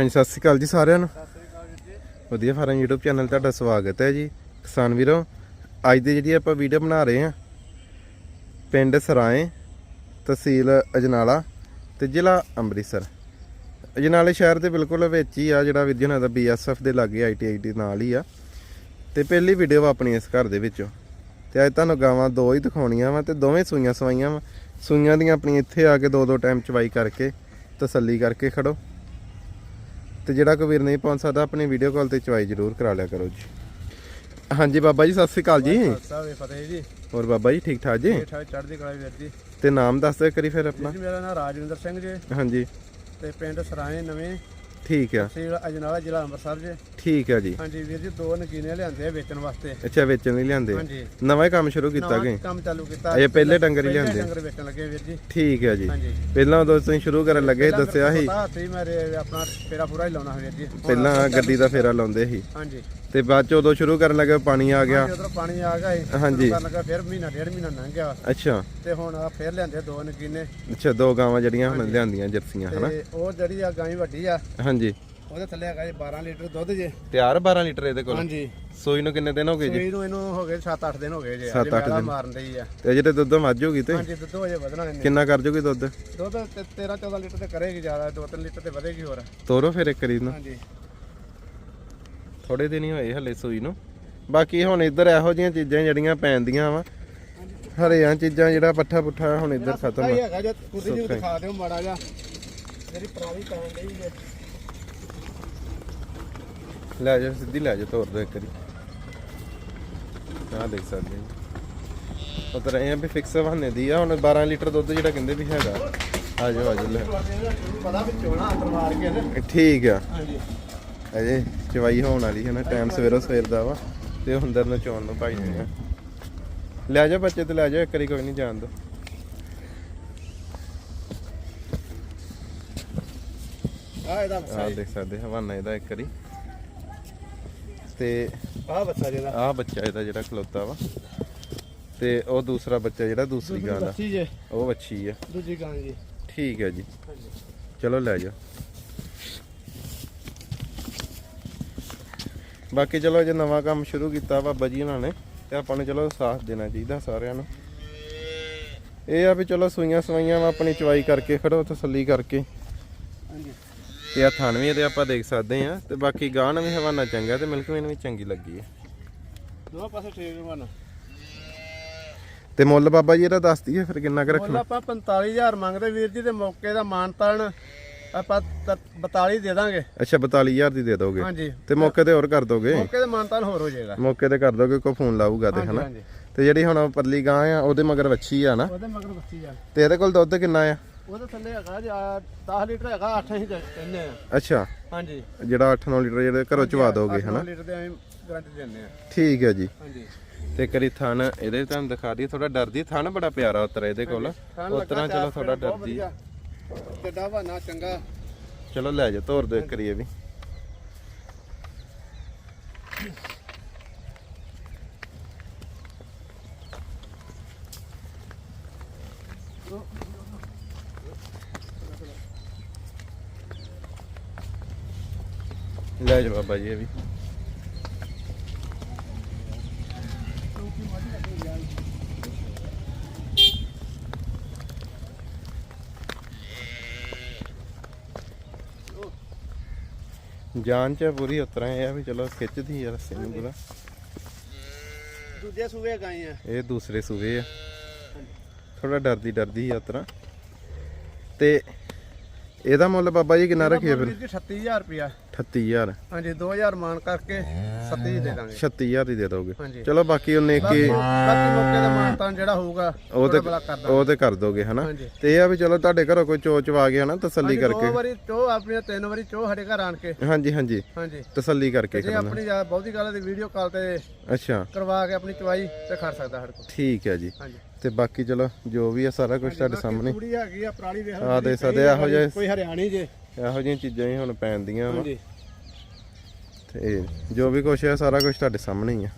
ਹਾਂਜੀ, ਸਤਿ ਸ਼੍ਰੀ ਅਕਾਲ ਜੀ ਸਾਰਿਆਂ ਨੂੰ। ਵਧੀਆ ਫਾਰਮ YouTube ਚੈਨਲ ਤੁਹਾਡਾ ਸਵਾਗਤ ਹੈ ਜੀ। ਕਿਸਾਨ ਵੀਰੋ, ਅੱਜ ਦੀ ਜਿਹੜੀ ਆਪਾਂ ਵੀਡੀਓ ਬਣਾ ਰਹੇ ਹਾਂ, ਪਿੰਡ ਸਰਾਏ, ਤਹਿਸੀਲ ਅਜਨਾਲਾ ਤੇ ਜ਼ਿਲ੍ਹਾ ਅੰਮ੍ਰਿਤਸਰ। ਅਜਨਾਲੇ ਸ਼ਹਿਰ ਦੇ ਬਿਲਕੁਲ ਵਿੱਚ ਹੀ ਆ ਜਿਹੜਾ ਵੀਰ ਜੀ ਉਹਨਾਂ ਦਾ BSF ਦੇ ਲਾਗੇ ITI ਦੇ ਨਾਲ ਹੀ ਆ। ਤੇ ਪਹਿਲੀ ਵੀਡੀਓ ਆਪਣੀ ਇਸ ਘਰ ਦੇ ਵਿੱਚੋਂ। ਤੇ ਅੱਜ ਤੁਹਾਨੂੰ ਗਾਵਾਂ ਦੋ ਹੀ ਦਿਖਾਉਣੀਆਂ ਵਾ ਤੇ ਦੋਵੇਂ ਸੂਈਆਂ ਸਵਾਈਆਂ ਵਾ। ਸੂਈਆਂ ਦੀਆਂ ਆਪਣੀ ਇੱਥੇ ਆ ਕੇ ਦੋ ਦੋ ਟਾਈਮ ਚਵਾਈ ਕਰਕੇ ਤਸੱਲੀ ਕਰਕੇ ਖੜੋ। ਤੇ ਜਿਹੜਾ ਕੋਈ ਵੀਰ ਨਹੀਂ ਪਹੁੰਚ ਸਕਦਾ ਆਪਣੀ ਵੀਡੀਓ ਕਾਲ ਤੇ ਚਵਾਈ ਜ਼ਰੂਰ ਕਰਾ ਲਿਆ ਕਰੋ ਜੀ। ਹਾਂਜੀ ਬਾਬਾ ਜੀ ਸਤਿ ਸ੍ਰੀ ਅਕਾਲ ਜੀ। ਸਾਹਿਬ ਫਤਿਹ ਜੀ। ਹੋਰ ਬਾਬਾ ਜੀ ਠੀਕ ਠਾਕ ਜੀ? ਠੀਕ ਠਾਕ ਚੜ੍ਹਦੀ ਕਲਾ ਵੀਰ ਜੀ। ਤੇ ਨਾਮ ਦੱਸ ਦਿਓ ਕਰੀ ਫਿਰ ਆਪਣਾ। ਜੀ ਮੇਰਾ ਨਾਮ ਰਾਜਵਿੰਦਰ ਸਿੰਘ ਜੀ। ਹਾਂਜੀ। ਤੇ ਪਿੰਡ ਸਰਾਏ ਨਵੇਂ। ਠੀਕ ਆ। ਤਹਿਸੀਲ ਅਜਨਾਲਾ ਜ਼ਿਲ੍ਹਾ ਅੰਮ੍ਰਿਤਸਰ ਜੀ। ਠੀਕ ਆ ਜੀ। ਹਾਂਜੀ ਵੀਰ ਜੀ ਦੋ ਨਗੀਨੇ ਲਿਆਂਦੇ ਆ ਵੇਚਣ ਵਾਸਤੇ। ਅੱਛਾ ਵੇਚਣ ਲਈ ਲਿਆਂਦੇ। ਹਾਂਜੀ। ਨਵਾਂ ਹੀ ਕੰਮ ਸ਼ੁਰੂ ਕੀਤਾ ਨਵਾਂ ਗਏ ਕੰਮ ਚਾਲੂ ਕੀਤਾ। ਅਜੇ ਪਹਿਲੇ ਡੰਗਰ ਹੀ ਪਹਿਲੇ ਲਿਆਂਦੇ। ਡੰਗਰ ਵੇਚਣ ਲੱਗੇ ਵੀਰ ਜੀ। ਠੀਕ ਆ ਜੀ। ਹਾਂਜੀ। ਪਹਿਲਾਂ ਉਦੋਂ ਤੁਸੀਂ ਸ਼ੁਰੂ ਕਰਨ ਲੱਗੇ ਪਹਿਲਾਂ ਦੱਸਿਆ ਸੀ। ਪਤਾ ਸੀ ਮੇਰੇ ਆਪਣਾ ਫੇਰਾ ਪੂਰਾ ਹੀ ਲਾਉਣਾ ਵੀਰ ਜੀ। ਹੁਣ ਪਹਿਲਾਂ ਗੱਡੀ ਦਾ ਫੇਰਾ ਲਾਉਂਦੇ ਸੀ। ਹਾਂਜੀ। ਤੇ ਬਾਅਦ ਚ ਉਦੋਂ ਸ਼ੁਰੂ ਕਰਨ ਲੱਗੇ ਪਾਣੀ ਆ ਗਿਆ। ਉਧਰ ਪਾਣੀ ਆ ਗਿਆ ਸੀ। ਹਾਂਜੀ। ਕਰਨ ਲੱਗਾ ਫਿਰ ਮਹੀਨਾ ਡੇਢ ਮਹੀਨਾ ਲੰਘ ਗਿਆ। ਅੱਛਾ। ਤੇ ਹੁਣ ਆ ਫਿਰ ਲਿਆਂਦੇ ਦੋ ਨਗੀਨੇ ਅੱਛਾ ਦੋ ਗਾਵਾਂ ਜਿਹੜੀਆਂ ਹੁਣ ਲਿਆਂਦੀਆਂ ਜਰਸੀਆਂ ਹਨਾ? ਤੇ ਉਹ ਜਿਹੜੀ ਆ ਗਾਂ ਵੱਡੀ ਆ। ਹਾਂਜੀ। ਉਹਦੇ ਥੱਲੇ ਹੈਗਾ ਜੀ 12 ਲੀਟਰ ਦੁੱਧ ਜੇ। ਤਿਆਰ 12 ਲੀਟਰ ਇਹਦੇ ਕੋਲ? ਹਾਂਜੀ। ਸੂਈ ਨੂੰ ਕਿੰਨੇ ਦਿਨ ਹੋ ਗਏ ਜੀ? ਸੂਈ ਨੂੰ ਇਹਨੂੰ ਹੋ ਗਏ 7-8 ਦਿਨ ਹੋ ਗਏ ਜੇ। ਸੱਤ ਅਜੇ ਅੱਠ ਵੇਲਾ ਦਿਨ। ਮਾਰਨ ਡਈ ਆ। ਤੇ ਜਿਹੜੇ ਦੁੱਧ ਮੱਝ ਹੋਗੀ ਤੇ? ਹਾਂਜੀ ਦੁੱਧ ਹਜੇ ਵਧਣਾ ਇਹਨੇ ਕਿੰਨਾ ਕਰ ਜੂਗੀ ਦੁੱਧ? ਦੁੱਧ 13-14 ਲੀਟਰ ਤੇ ਕਰੇਗੀ ਜ਼ਿਆਦਾ 2-3 ਲੀਟਰ ਤੇ ਵਧੇਗੀ ਹੋਰ। ਤੋਰੋ ਫਿਰ ਇੱਕ ਰੀਤ ਨੂੰ ਹਾਂਜੀ। ਥੋੜੇ ਦਿਨ ਹੀ ਹੋਏ ਹਲੇ ਸੂਈ ਨੂੰ। ਬਾਕੀ ਹੁਣ ਇੱਧਰ ਇਹੋ ਜਿਹੀਆਂ ਚੀਜ਼ਾਂ ਜਿਹੜੀਆਂ ਪੈਂਦੀਆਂ ਵਾ। ਹਰੀਆਂ ਚੀਜ਼ਾਂ ਜਿਹੜਾ ਪੱਠਾ ਪੁੱਠਾ ਹੁਣ ਇੱਧਰ ਖਤਮ ਆ। ਹੈਗਾ ਜੇ ਕੁੜੀ ਜੀ ਦਿਖਾ ਦਿਓ ਮਾੜਾ ਜਿਹਾ। ਜਿਹੜੀ ਪਰਾਲੀ ਪੈਣ ਡਈ ਜੇ। ਲੈ ਜਾ ਸਿੱਧੀ ਲੈ ਜਾ ਤੋਰ ਦੋ ਇੱਕ ਵਾਰੀ। ਆਹ ਦੇਖ ਸਕਦੇ ਹੋ। ਉਧਰ ਇਹ ਆ ਵੀ ਫਿਕਸ ਬਹਾਨੇ ਦੀ ਆ ਹੁਣ 12 ਲੀਟਰ ਦੁੱਧ ਜਿਹੜਾ ਕਹਿੰਦੇ ਵੀ ਹੈਗਾ। ਆ ਜਾਓ ਆ ਜਾਓ ਲੈ। ਪਤਾ ਵੀ ਚੋਣਾ ਅੰਦਰ ਕੇ ਨੇ ਠੀਕ ਆ। ਹਾਂਜੀ। ਅਜੇ ਚਵਾਈ ਹੋਣ ਵਾਲੀ ਹੈ ਨਾ ਟਾਈਮ ਸਵੇਰੋ ਸਵੇਰ ਦਾ ਵਾ ਤੇ ਉਹ ਅੰਦਰ ਨੂੰ ਚੋਣ ਨੂੰ ਭਾਈ ਨੇ ਲੈ ਜਾ ਬੱਚੇ ਤੇ ਲੈ ਜਾ ਇੱਕ ਵਾਰੀ ਕੋਈ ਨਹੀਂ ਜਾਣ ਦੋ। ਆ ਇਹਦਾ ਜੀ ਦੇਖ ਸਕਦੇ ਹਵਾਨਾ ਇਹਦਾ ਇੱਕ ਵਾਰੀ। ਤੇ ਆ ਬੱਚਾ ਜਿਹਦਾ ਆਹ ਬੱਚਾ ਇਹਦਾ ਜਿਹੜਾ ਖਲੋਤਾ ਵਾ। ਤੇ ਉਹ ਦੂਸਰਾ ਬੱਚਾ ਜਿਹੜਾ ਦੂਸਰੀ ਗਾਂ ਦਾ। ਜੇ। ਉਹ ਵੱਛੀ ਆ। ਦੂਜੀ ਗਾਂ ਜੀ। ਠੀਕ ਹੈ ਜੀ। ਚਲੋ ਲੈ ਜਾ ਬਾਕੀ ਚਲੋ ਜੇ ਨਵਾਂ ਕੰਮ ਸ਼ੁਰੂ ਕੀਤਾ ਬਾਬਾ ਜੀ ਉਹਨਾਂ ਨੇ ਤੇ ਆਪਾਂ ਨੂੰ ਚਲੋ ਸਾਥ ਦੇਣਾ ਚਾਹੀਦਾ ਸਾਰਿਆਂ ਨੂੰ। ਇਹ ਆ ਵੀ ਚਲੋ ਸੂਈਆਂ ਸਵਾਈਆਂ ਆਪਣੀ ਚਵਾਈ ਕਰਕੇ ਖੜੋ ਤਸੱਲੀ ਕਰਕੇ। ਹਾਂਜੀ। ਤੇ ਆ ਥਾਨਵੀਂ ਤੇ ਆਪਾਂ ਦੇਖ ਸਕਦੇ ਆ ਤੇ ਬਾਕੀ ਗਾਂ ਵੀ ਹਵਾਨਾ ਚੰਗਾ ਤੇ ਮਿਲਕ ਵੀ ਚੰਗੀ ਲੱਗੀ ਹੈ ਦੋਵਾਂ ਪਾਸੇ ਠੀਕ ਰਵਾਨਾ ਤੇ ਮੁੱਲ ਬਾਬਾ ਜੀ ਇਹਦਾ ਦੱਸ ਦਈਏ ਫਿਰ ਕਿੰਨਾ ਕੁ ਮੁੱਲ ਰੱਖਣਾ ਆਪਾਂ 45000 ਮੰਗਦੇ ਵੀਰ ਜੀ ਤੇ ਮੌਕੇ ਦਾ ਮਾਨਤਾਨ ਆਪਾਂ ਤ- 42 ਦੇ ਦਾਂਗੇ। ਅੱਛਾ 42000 ਦੀ ਦੇ ਦੋਗੇ। ਹਾਂਜੀ। ਤੇ ਮੌਕੇ ਤੇ ਹੋਰ ਕਰ ਦੋਗੇ? ਮੌਕੇ ਦਾ ਮਾਨਤਾਨ ਹੋਰ ਹੋ ਜਾਏਗਾ। ਮੌਕੇ ਤੇ ਕਰ ਦੋਗੇ ਕੋਈ ਫੋਨ ਲਾਊਗਾ ਤੇ ਹਨਾ? ਤੇ ਜਿਹੜੀ ਹੁਣ ਪਰਲੀ ਗਾਂ ਆ ਉਹਦੇ ਮਗਰ ਵੱਛੀ ਆ ਨਾ ਉਹਦੇ ਮਗਰ ਬੱਚੀ ਆ। ਤੇ ਇਹਦੇ ਕੋਲ ਦੁੱਧ ਕਿੰਨਾ ਆ? ਉਹਦੇ ਥੱਲੇ ਹੈਗਾ ਜੀ 10 ਲੀਟਰ ਹੈਗਾ 8 ਹੀ ਕਹਿੰਦੇ ਆ ਅੱਛਾ। ਹਾਂਜੀ। ਜਿਹੜਾ 8-9 ਲੀਟਰ ਜਿਹੜੇ ਘਰੋਂ ਚਵਾ ਦੋਗੇ ਹਨਾ? ਲੀਟਰ ਦੇ ਐਂ ਗਾਰੰਟੀ ਦਿੰਦੇ ਆ ਠੀਕ ਹੈ ਜੀ। ਹਾਂਜੀ। ਤੇ ਕਰੀ ਥਣ ਇਹਦੇ ਤੁਹਾਨੂੰ ਦਿਖਾ ਦਈਏ ਥੋੜਾ ਡਰਦੀ ਥਣ ਬੜਾ ਪਿਆਰਾ ਉਤਰ ਇਹਦੇ ਕੋਲ। ਲੱਗਾ ਚਲੋ ਥੋੜਾ ਡਰਦੀ ਆ। ਵਧੀਆ। ਕਿੱਡਾ ਵਾ ਨਾ ਚੰਗਾ। ਚਲੋ ਲੈ ਜਾ ਤੋਰ ਦੇ ਕਰੀਏ ਵੀ। ਲੈ ਜਾ ਬਾਬਾ ਜੀ ਇਹ ਵੀ। ਜਾਨ ਚ ਪੂਰੀ ਉਤਰਾਂ ਇਹ ਆ ਵੀ ਚਲੋ ਖਿੱਚਦੀ ਆ ਰਸੇ ਨੂੰ ਪੂਰਾ। ਦੂਜੇ ਸੂਏ ਗਾਏ ਆ। ਇਹ ਦੂਸਰੇ ਸੂਏ ਆ। ਥੋੜਾ ਡਰਦੀ ਡਰਦੀ ਆ ਉਤਰਾਂ ਤੇ ਇਹਦਾ ਮੁੱਲ ਬਾਬਾ ਜੀ ਕਿੰਨਾ ਰੱਖੀਏ ਫਿਰ? ਵੀਰ ਜੀ 36000 ਰੁਪਿਆ 38000 ਹਾਂਜੀ 2000 ਮਾਨ ਕਰਕੇ 37 ਦੇ ਦਾਂਗੇ। 36000 ਦੀ ਦੇ ਦੋਗੇ। ਚਲੋ ਬਾਕੀ ਉਹਨੇ ਕਿ ਬਾਕੀ ਮੌਕੇ ਦਾ ਮਾਨਤਾਨ ਜਿਹੜਾ ਹੋਊਗਾ ਉਹ ਤੇ ਕਰ ਦਾਂਗੇ। ਉਹ ਤੇ ਕਰ ਦੋਗੇ ਹਨਾ? ਤੇ ਇਹ ਆ ਵੀ ਚਲੋ ਤੁਹਾਡੇ ਘਰੋਂ ਕੋਈ ਚੋਚ ਵਾ ਗਿਆ ਨਾ ਤਸੱਲੀ ਦੋ ਕਰਕੇ। ਵਾਰੀ ਚੋ ਆਪਣੀਆਂ ਤਿੰਨ ਵਾਰੀ ਚੋ ਸਾਡੇ ਘਰ ਆਣ ਕੇ। ਹਾਂਜੀ ਹਾਂਜੀ। ਹਾਂਜੀ। ਤਸੱਲੀ ਕਰਕੇ ਕਰਨਾ। ਆਪਣੀ ਬਹੁਤੀ ਗੱਲ ਹੈ ਤੇ ਵੀਡੀਓ ਕਾਲ ਤੇ ਅੱਛਾ। ਕਰਵਾ ਕੇ ਆਪਣੀ ਚਵਾਈ ਤੇ ਖੜ ਸਕਦਾ ਸਾਡੇ ਕੋਲ। ਠੀਕ ਹੈ ਜੀ। ਹਾਂਜੀ। ਤੇ ਬਾਕੀ ਚਲੋ ਜੋ ਵੀ ਆ ਸਾਰਾ ਕੁਝ ਤੁਹਾਡੇ ਸਾਹਮਣੇ। ਕੁੜੀ ਹੈਗੀ ਆ ਪਰਾਲੀ ਵੇਖ ਆ ਦੇ ਸਕਦੇ ਇਹੋ ਜਿਹੇ ਕੋਈ ਹਰਿਆਣੀ ਜੇ। ਇਹੋ ਜਿਹੀਆਂ ਚੀਜ਼ਾਂ ਹੀ ਹੁਣ ਪੈਂਦੀਆਂ ਵਾ। ਤੇ ਜੋ ਵੀ ਕੁਛ ਹੈ ਸਾਰਾ ਕੁਝ ਤੁਹਾਡੇ ਸਾਹਮਣੇ ਹੀ ਆ।